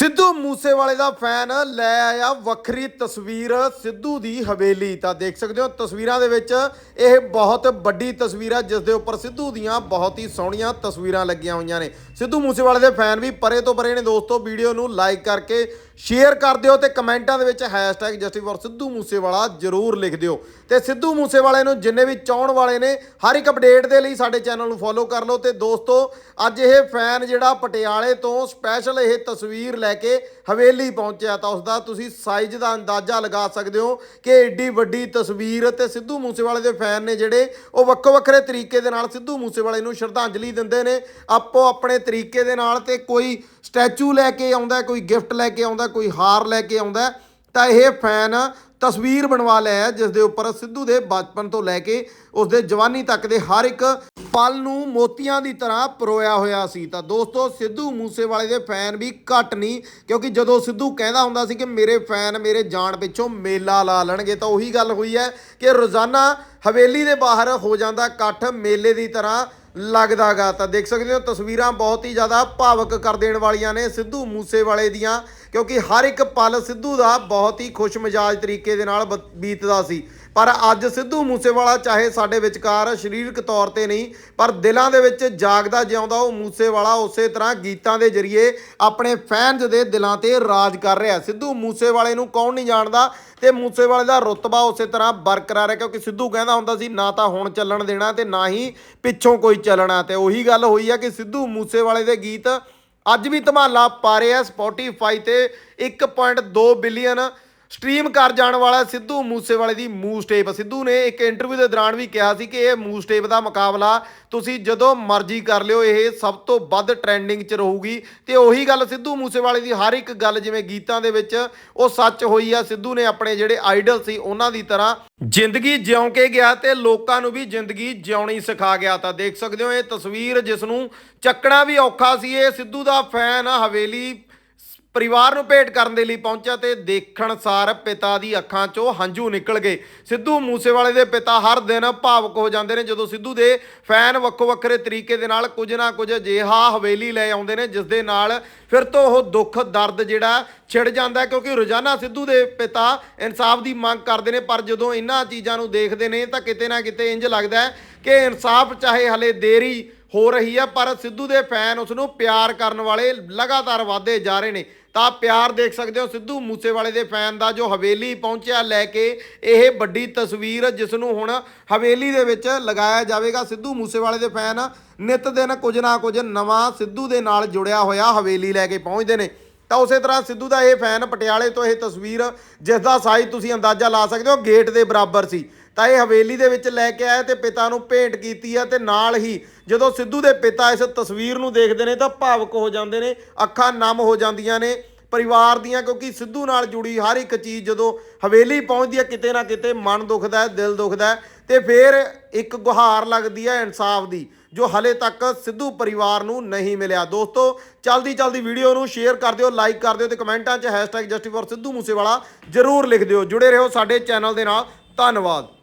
ਸਿੱਧੂ ਮੂਸੇਵਾਲੇ ਦਾ ਫੈਨ ਲੈ ਆਇਆ ਵੱਖਰੀ ਤਸਵੀਰ ਸਿੱਧੂ ਦੀ ਹਵੇਲੀ। ਤਾਂ ਦੇਖ ਸਕਦੇ ਹੋ ਤਸਵੀਰਾਂ ਦੇ ਵਿੱਚ ਇਹ ਬਹੁਤ ਵੱਡੀ ਤਸਵੀਰ ਹੈ ਜਿਸ ਦੇ ਉੱਪਰ ਸਿੱਧੂ ਦੀਆਂ ਬਹੁਤ ਹੀ ਸੋਹਣੀਆਂ ਤਸਵੀਰਾਂ ਲੱਗੀਆਂ ਹੋਈਆਂ ਨੇ। ਸਿੱਧੂ ਮੂਸੇਵਾਲੇ ਦੇ ਫੈਨ ਵੀ ਪਰੇ ਤੋਂ ਪਰੇ ਨੇ ਦੋਸਤੋ, ਵੀਡੀਓ ਨੂੰ ਲਾਈਕ ਕਰਕੇ ਸ਼ੇਅਰ ਕਰ ਦਿਓ ਤੇ ਕਮੈਂਟਾਂ ਦੇ ਵਿੱਚ ਹੈਸ਼ਟੈਗ ਜਸਟਿਸ ਸਿੱਧੂ ਮੂਸੇਵਾਲਾ ਜਰੂਰ ਲਿਖ ਦਿਓ। ਤੇ ਸਿੱਧੂ ਮੂਸੇਵਾਲੇ ਨੂੰ ਜਿੰਨੇ ਵੀ ਚਾਹਣ ਵਾਲੇ ਨੇ, ਹਰ ਇੱਕ ਅਪਡੇਟ ਦੇ ਲਈ ਸਾਡੇ ਚੈਨਲ ਨੂੰ ਫੋਲੋ ਕਰ ਲਓ। ਤੇ ਦੋਸਤੋ, ਅੱਜ ਇਹ ਫੈਨ ਜਿਹੜਾ ਪਟਿਆਲੇ ਤੋਂ ਸਪੈਸ਼ਲ ਇਹ ਤਸਵੀਰ ਲੈ ਕੇ ਹਵੇਲੀ ਪਹੁੰਚਿਆ ਤਾਂ ਉਸ ਦਾ ਤੁਸੀਂ ਸਾਈਜ਼ ਦਾ ਅੰਦਾਜ਼ਾ ਲਗਾ ਸਕਦੇ ਹੋ ਕਿ ਏਡੀ ਵੱਡੀ ਤਸਵੀਰ ਤੇ ਸਿੱਧੂ ਮੂਸੇਵਾਲੇ ਦੇ ਫੈਨ ਨੇ ਜਿਹੜੇ, ਉਹ ਵੱਖੋ ਵੱਖਰੇ ਤਰੀਕੇ ਦੇ ਨਾਲ ਸਿੱਧੂ ਮੂਸੇਵਾਲੇ ਨੂੰ ਸ਼ਰਧਾਂਜਲੀ ਦਿੰਦੇ ਨੇ। ਆਪੋ ਆਪਣੇ ਤਰੀਕੇ ਦੇ ਨਾਲ ਤੇ ਕੋਈ ਸਟੈਚੂ ਲੈ ਕੇ ਆਉਂਦਾ, ਕੋਈ ਗਿਫਟ ਲੈ ਕੇ ਆਉਂਦਾ ਕੋਈ ਹਾਰ ਲੈ ਕੇ ਆਉਂਦਾ ਤਾਂ ਇਹ ਫੈਨ ਤਸਵੀਰ ਬਣਵਾ ਲਿਆ ਜਿਸ ਦੇ ਉੱਪਰ ਸਿੱਧੂ ਦੇ ਬਚਪਨ ਤੋਂ ਲੈ ਕੇ ਉਸ ਦੇ ਜਵਾਨੀ ਤੱਕ ਦੇ ਹਰ ਇੱਕ ਪਲ ਨੂੰ ਮੋਤੀਆਂ ਦੀ ਤਰ੍ਹਾਂ ਪਰੋਇਆ ਹੋਇਆ ਸੀ। ਤਾਂ ਦੋਸਤੋ, ਸਿੱਧੂ ਮੂਸੇਵਾਲੇ ਦੇ ਫੈਨ ਵੀ ਘੱਟ ਨਹੀਂ, ਕਿਉਂਕਿ ਜਦੋਂ ਸਿੱਧੂ ਕਹਿੰਦਾ ਹੁੰਦਾ ਸੀ ਕਿ ਮੇਰੇ ਫੈਨ ਮੇਰੇ ਜਾਣ ਪਿੱਛੋਂ ਮੇਲਾ ਲਾ ਲੈਣਗੇ, ਤਾਂ ਉਹੀ ਗੱਲ ਹੋਈ ਹੈ ਕਿ ਰੋਜ਼ਾਨਾ ਹਵੇਲੀ ਦੇ ਬਾਹਰ ਹੋ ਜਾਂਦਾ ਇਕੱਠ ਮੇਲੇ ਦੀ ਤਰ੍ਹਾਂ ਲੱਗਦਾਗਾ। ਤਾਂ ਦੇਖ ਸਕਦੇ ਹੋ, ਤਸਵੀਰਾਂ ਬਹੁਤ ਹੀ ਜ਼ਿਆਦਾ ਭਾਵਕ ਕਰ ਦੇਣ ਵਾਲੀਆਂ ਨੇ ਸਿੱਧੂ ਮੂਸੇਵਾਲੇ ਦੀਆਂ, ਕਿਉਂਕਿ ਹਰ ਇੱਕ ਪਲ ਸਿੱਧੂ ਦਾ ਬਹੁਤ ਹੀ ਖੁਸ਼ ਮਿਜਾਜ ਤਰੀਕੇ ਦੇ ਨਾਲ ਬ- ਬੀਤਦਾ ਸੀ। ਪਰ ਅੱਜ ਸਿੱਧੂ ਮੂਸੇਵਾਲਾ ਚਾਹੇ ਸਾਡੇ ਵਿਚਕਾਰ ਸਰੀਰਕ ਤੌਰ ਤੇ ਨਹੀਂ, ਪਰ ਦਿਲਾਂ ਦੇ ਵਿੱਚ ਜਾਗਦਾ ਜਿਉਂਦਾ ਉਹ ਮੂਸੇਵਾਲਾ ਉਸੇ ਤਰ੍ਹਾਂ ਗੀਤਾਂ ਦੇ ਜ਼ਰੀਏ ਆਪਣੇ ਫੈਨਸ ਦੇ ਦਿਲਾਂ ਤੇ ਰਾਜ ਕਰ ਰਿਹਾ। ਸਿੱਧੂ ਮੂਸੇਵਾਲੇ ਨੂੰ ਕੌਣ ਨਹੀਂ ਜਾਣਦਾ ਤੇ ਮੂਸੇਵਾਲੇ ਦਾ ਰੁਤਬਾ ਉਸੇ ਤਰ੍ਹਾਂ ਬਰਕਰਾਰ ਹੈ ਕਿਉਂਕਿ ਸਿੱਧੂ ਕਹਿੰਦਾ ਹੁੰਦਾ ਸੀ, ਨਾ ਤਾਂ ਹੁਣ ਚੱਲਣ ਦੇਣਾ ਤੇ ਨਾ ਹੀ ਪਿੱਛੋਂ ਕੋਈ ਚੱਲਣਾ ਤੇ ਉਹੀ ਗੱਲ ਹੋਈ ਹੈ ਕਿ ਸਿੱਧੂ ਮੂਸੇਵਾਲੇ ਦੇ ਗੀਤ ਅੱਜ ਵੀ ਧਮਾਲਾ ਪਾ ਰਹੇ ਆ। Spotify ਤੇ 1.2 ਬਿਲੀਅਨ ਸਟ੍ਰੀਮ ਕਰ ਜਾਣ ਵਾਲਾ ਸਿੱਧੂ ਮੂਸੇਵਾਲੇ ਦੀ ਮੂਵ ਸਟੇਪ ਸਿੱਧੂ ਨੇ ਇੱਕ ਇੰਟਰਵਿਊ ਦੇ ਦੌਰਾਨ ਵੀ ਕਿਹਾ ਸੀ ਕਿ ਇਹ ਮੂਵ ਸਟੇਪ ਦਾ ਮੁਕਾਬਲਾ ਤੁਸੀਂ ਜਦੋਂ ਮਰਜ਼ੀ ਕਰ ਲਿਓ, ਇਹ ਸਭ ਤੋਂ ਵੱਧ ਟ੍ਰੈਂਡਿੰਗ 'ਚ ਰਹੂਗੀ। ਤੇ ਉਹੀ ਗੱਲ ਸਿੱਧੂ ਮੂਸੇਵਾਲੇ ਦੀ ਹਰ ਇੱਕ ਗੱਲ, ਜਿਵੇਂ ਗੀਤਾਂ ਦੇ ਵਿੱਚ ਉਹ ਸੱਚ ਹੋਈ ਆ। ਸਿੱਧੂ ਨੇ ਆਪਣੇ ਜਿਹੜੇ ਆਈਡਲ ਸੀ, ਉਹਨਾਂ ਦੀ ਤਰ੍ਹਾਂ ਜ਼ਿੰਦਗੀ ਜਿਉਂ ਕੇ ਗਿਆ ਤੇ ਲੋਕਾਂ ਨੂੰ ਵੀ ਜ਼ਿੰਦਗੀ ਜਿਉਣੀ ਸਿਖਾ ਗਿਆ ਤਾਂ ਦੇਖ ਸਕਦੇ ਹੋ ਇਹ ਤਸਵੀਰ ਜਿਸ ਨੂੰ ਚੱਕਣਾ ਵੀ ਔਖਾ ਸੀ। ਇਹ ਸਿੱਧੂ ਦਾ ਫੈਨ ਹਵੇਲੀ ਪਰਿਵਾਰ ਨੂੰ ਭੇਟ ਕਰਨ ਦੇ ਲਈ ਪਹੁੰਚਿਆ ਤੇ ਦੇਖਣ ਸਾਰ ਪਿਤਾ ਦੀ ਅੱਖਾਂ 'ਚੋਂ ਹੰਝੂ ਨਿਕਲ ਗਏ। ਸਿੱਧੂ ਮੂਸੇਵਾਲੇ ਦੇ ਪਿਤਾ ਹਰ ਦਿਨ ਭਾਵਕ ਹੋ ਜਾਂਦੇ ਨੇ, ਜਦੋਂ ਸਿੱਧੂ ਦੇ ਫੈਨ ਵੱਖੋ ਵੱਖਰੇ ਤਰੀਕੇ ਦੇ ਨਾਲ ਕੁਝ ਨਾ ਕੁਝ ਅਜਿਹਾ ਹਵੇਲੀ ਲੈ ਆਉਂਦੇ ਨੇ ਜਿਸ ਦੇ ਨਾਲ ਫਿਰ ਤੋਂ ਉਹ ਦੁੱਖ, ਦਰਦ ਜਿਹੜਾ ਛਿੜ ਜਾਂਦਾ ਕਿਉਂਕਿ ਰੋਜ਼ਾਨਾ ਸਿੱਧੂ ਦੇ ਪਿਤਾ ਇਨਸਾਫ ਦੀ ਮੰਗ ਕਰਦੇ ਨੇ, ਪਰ ਜਦੋਂ ਇਹਨਾਂ ਚੀਜ਼ਾਂ ਨੂੰ ਦੇਖਦੇ ਨੇ ਤਾਂ ਕਿਤੇ ਨਾ ਕਿਤੇ ਇੰਜ ਲੱਗਦਾ ਹੈ ਕਿ ਇਨਸਾਫ ਚਾਹੇ ਹਲੇ ਦੇਰੀ ਹੋ ਰਹੀ ਹੈ, ਪਰ ਸਿੱਧੂ ਦੇ ਫੈਨ ਉਸ ਨੂੰ ਪਿਆਰ ਕਰਨ ਵਾਲੇ ਲਗਾਤਾਰ ਵਧਦੇ ਜਾ ਰਹੇ ਨੇ। ਤਾਂ ਪਿਆਰ ਦੇਖ ਸਕਦੇ ਹੋ ਸਿੱਧੂ ਮੂਸੇਵਾਲੇ ਦੇ ਫੈਨ ਦਾ ਜੋ ਹਵੇਲੀ ਪਹੁੰਚਿਆ ਲੈ ਕੇ ਇਹ ਵੱਡੀ ਤਸਵੀਰ ਜਿਸ ਨੂੰ ਹੁਣ ਹਵੇਲੀ ਦੇ ਵਿੱਚ ਲਗਾਇਆ ਜਾਵੇਗਾ। ਸਿੱਧੂ ਮੂਸੇਵਾਲੇ ਦੇ ਫੈਨ ਨਿਤ ਦਿਨ ਕੁਝ ਨਾ ਕੁਝ ਨਵਾਂ ਸਿੱਧੂ ਦੇ ਨਾਲ ਜੁੜਿਆ ਹੋਇਆ ਹਵੇਲੀ ਲੈ ਕੇ ਪਹੁੰਚਦੇ ਨੇ। ਤਾਂ ਉਸੇ ਤਰ੍ਹਾਂ ਸਿੱਧੂ ਦਾ ਇਹ ਫੈਨ ਪਟਿਆਲੇ ਤੋਂ ਇਹ ਤਸਵੀਰ ਜਿਸ ਦਾ ਸਾਈਜ਼ ਤੁਸੀਂ ਅੰਦਾਜ਼ਾ ਲਾ ਸਕਦੇ ਹੋ, ਗੇਟ ਦੇ ਬਰਾਬਰ ਸੀ। ਤਾਂ ਇਹ ਹਵੇਲੀ ਦੇ ਵਿੱਚ ਲੈ ਕੇ ਆਇਆ ਤੇ ਪਿਤਾ ਨੂੰ ਭੇਂਟ ਕੀਤੀ ਹੈ ਤੇ ਨਾਲ ਹੀ ਜਦੋਂ ਸਿੱਧੂ ਦੇ ਪਿਤਾ ਇਸ ਤਸਵੀਰ ਨੂੰ ਦੇਖਦੇ ਨੇ ਤਾਂ ਭਾਵਕ ਹੋ ਜਾਂਦੇ ਨੇ, ਅੱਖਾਂ ਨਮ ਹੋ ਜਾਂਦੀਆਂ ਨੇ, ਪਰਿਵਾਰ ਦੀਆਂ ਕਿਉਂਕਿ ਸਿੱਧੂ ਨਾਲ ਜੁੜੀ ਹਰ ਇੱਕ ਚੀਜ਼ ਜਦੋਂ ਹਵੇਲੀ ਪਹੁੰਚਦੀ ਹੈ ਕਿਤੇ ਨਾ ਕਿਤੇ ਮਨ ਦੁਖਦਾ ਹੈ, ਦਿਲ ਦੁਖਦਾ ਹੈ ਤੇ ਫਿਰ ਇੱਕ ਗੁਹਾਰ ਲੱਗਦੀ ਹੈ ਇਨਸਾਫ ਦੀ, ਜੋ ਹਲੇ ਤੱਕ ਸਿੱਧੂ ਪਰਿਵਾਰ ਨੂੰ ਨਹੀਂ ਮਿਲਿਆ। ਦੋਸਤੋ, ਚਲਦੀ ਚਲਦੀ ਵੀਡੀਓ ਨੂੰ ਸ਼ੇਅਰ ਕਰ ਦਿਓ, ਲਾਈਕ ਕਰ ਦਿਓ ਤੇ ਕਮੈਂਟਾਂ 'ਚ ਹੈਸ਼ਟੈਗ ਜਸਟਿਸ ਸਿੱਧੂ ਮੂਸੇਵਾਲਾ ਜਰੂਰ ਲਿਖ ਦਿਓ। ਜੁੜੇ ਰਹੋ ਸਾਡੇ ਚੈਨਲ ਦੇ ਨਾਲ। ਧੰਨਵਾਦ।